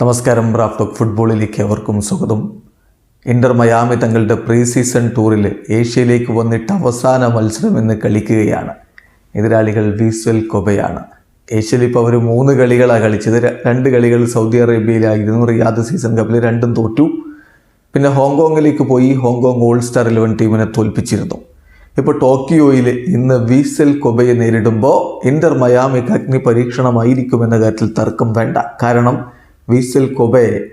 നമസ്കാരം റാഫ്റ്റോക്ക് ഫുട്ബോളിലേക്ക് അവർക്കും സ്വാഗതം. ഇന്റർ മയാമി തങ്ങളുടെ പ്രീ സീസൺ ടൂറിൽ ഏഷ്യയിലേക്ക് വന്നിട്ട് അവസാന മത്സരം ഇന്ന് കളിക്കുകയാണ്. എതിരാളികൾ വിസ്വൽ കൊബയാണ്. ഏഷ്യയിൽ ഇപ്പോൾ അവർ മൂന്ന് കളികളാണ് കളിച്ചത്. രണ്ട് കളികൾ സൗദി അറേബ്യയിലായിരുന്നു റിയാദ് സീസൺ കപ്പിൽ രണ്ടും തോറ്റു. പിന്നെ ഹോങ്കോങ്ങിലേക്ക് പോയി ഹോങ്കോങ് ഓൾ സ്റ്റാർ ഇലവൻ ടീമിനെ തോൽപ്പിച്ചിരുന്നു. ഇപ്പോൾ ടോക്കിയോയിൽ ഇന്ന് വീസൽ കൊബയെ നേരിടുമ്പോൾ ഇന്റർ മയാമിക്ക് അഗ്നി പരീക്ഷണമായിരിക്കുമെന്ന കാര്യത്തിൽ തർക്കം വേണ്ട. കാരണം വീസൽ കൊബെ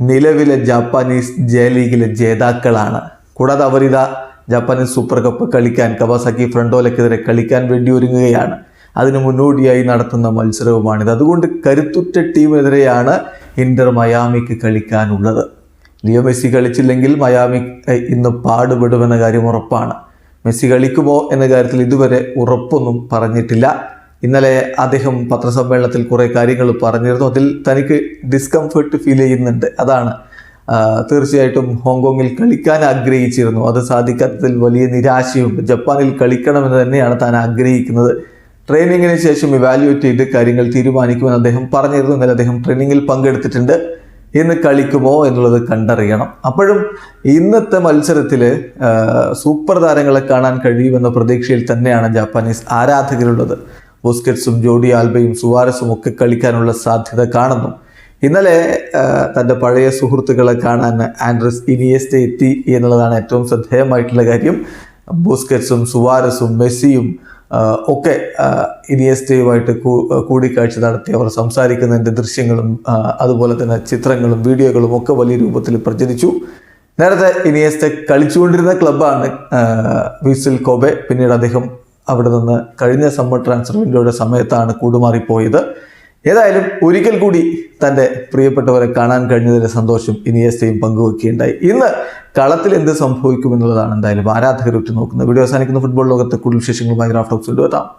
നിലവിലെ ജാപ്പാനീസ് ജെ ലീഗിലെ ജേതാക്കളാണ്. കൂടാതെ അവരിതാ ജാപ്പാനീസ് സൂപ്പർ കപ്പ് കളിക്കാൻ കവാസാക്കി ഫ്രണ്ടോലക്കെതിരെ കളിക്കാൻ വേണ്ടി ഒരുങ്ങുകയാണ്. അതിന് മുന്നോടിയായി നടത്തുന്ന മത്സരവുമാണിത്. അതുകൊണ്ട് കരുത്തുറ്റ ടീമിനെതിരെയാണ് ഇന്റർ മയാമിക്ക് കളിക്കാനുള്ളത്. ലിയോ മെസ്സി കളിച്ചില്ലെങ്കിൽ മയാമി ഇന്ന് പാടുപെടുമെന്ന കാര്യം ഉറപ്പാണ്. മെസ്സി കളിക്കുമോ എന്ന കാര്യത്തിൽ ഇതുവരെ ഉറപ്പൊന്നും പറഞ്ഞിട്ടില്ല. ഇന്നലെ അദ്ദേഹം പത്രസമ്മേളനത്തിൽ കുറേ കാര്യങ്ങൾ പറഞ്ഞിരുന്നു. അതിൽ തനിക്ക് ഡിസ്കംഫർട്ട് ഫീൽ ചെയ്യുന്നുണ്ട്. അതാണ് തീർച്ചയായിട്ടും ഹോങ്കോങ്ങിൽ കളിക്കാൻ ആഗ്രഹിച്ചിരുന്നു. അത് സാധിക്കാത്തതിൽ വലിയ നിരാശയും ജപ്പാനിൽ കളിക്കണമെന്ന് തന്നെയാണ് താൻ ആഗ്രഹിക്കുന്നത്. ട്രെയിനിങ്ങിന് ശേഷം ഇവാലുവേറ്റ് ചെയ്ത് കാര്യങ്ങൾ തീരുമാനിക്കുമെന്ന് അദ്ദേഹം പറഞ്ഞിരുന്നു. എന്നാൽ അദ്ദേഹം ട്രെയിനിങ്ങിൽ പങ്കെടുത്തിട്ടുണ്ട്. ഇന്ന് കളിക്കുമോ എന്നുള്ളത് കണ്ടറിയണം. അപ്പോഴും ഇന്നത്തെ മത്സരത്തിൽ സൂപ്പർ താരങ്ങളെ കാണാൻ കഴിയുമെന്ന പ്രതീക്ഷയിൽ തന്നെയാണ് ജാപ്പാനീസ് ആരാധകരുള്ളത്. ബുസ്കറ്റ്സും ജോഡി ആൽബയും സുവാരസും ഒക്കെ കളിക്കാനുള്ള സാധ്യത കാണുന്നു. ഇന്നലെ തന്റെ പഴയ സുഹൃത്തുക്കളെ കാണാൻ ആൻഡ്രസ് ഇനിയസ്റ്റ എത്തി എന്നുള്ളതാണ് ഏറ്റവും ശ്രദ്ധേയമായിട്ടുള്ള കാര്യം. ബുസ്കറ്റ്സും സുവാരസും മെസ്സിയും ഒക്കെ ഇനിയസ്റ്റേയുമായിട്ട് കൂടിക്കാഴ്ച നടത്തി അവർ സംസാരിക്കുന്നതിന്റെ ദൃശ്യങ്ങളും അതുപോലെ തന്നെ ചിത്രങ്ങളും വീഡിയോകളും ഒക്കെ വലിയ രൂപത്തിൽ പ്രചരിച്ചു. നേരത്തെ ഇനിയസ്റ്റ കളിച്ചുകൊണ്ടിരുന്ന ക്ലബ്ബാണ് വിസിൽ കോബെ. പിന്നീട് അദ്ദേഹം അവിടെ നിന്ന് കഴിഞ്ഞ സമ്മർ ട്രാൻസ്ഫർ വിൻഡോയുടെ സമയത്താണ് കൂടുമാറിപ്പോയത്. ഏതായാലും ഒരിക്കൽ കൂടി തന്റെ പ്രിയപ്പെട്ടവരെ കാണാൻ കഴിഞ്ഞതിന്റെ സന്തോഷം ഇനിയസ്റ്റയും പങ്കുവെക്കുകയുണ്ടായി. ഇന്ന് കളത്തിൽ എന്ത് സംഭവിക്കുമെന്നുള്ളതാണ് എന്തായാലും ആരാധകർ ഉറ്റുനോക്കുന്നത്. വീഡിയോ അവസാനിക്കുന്ന. ഫുട്ബോൾ ലോകത്തെ കൂടുതൽ വിശേഷങ്ങളുമായി ഗ്രാഫ്റ്റോക്സ് കൊണ്ടുവരാം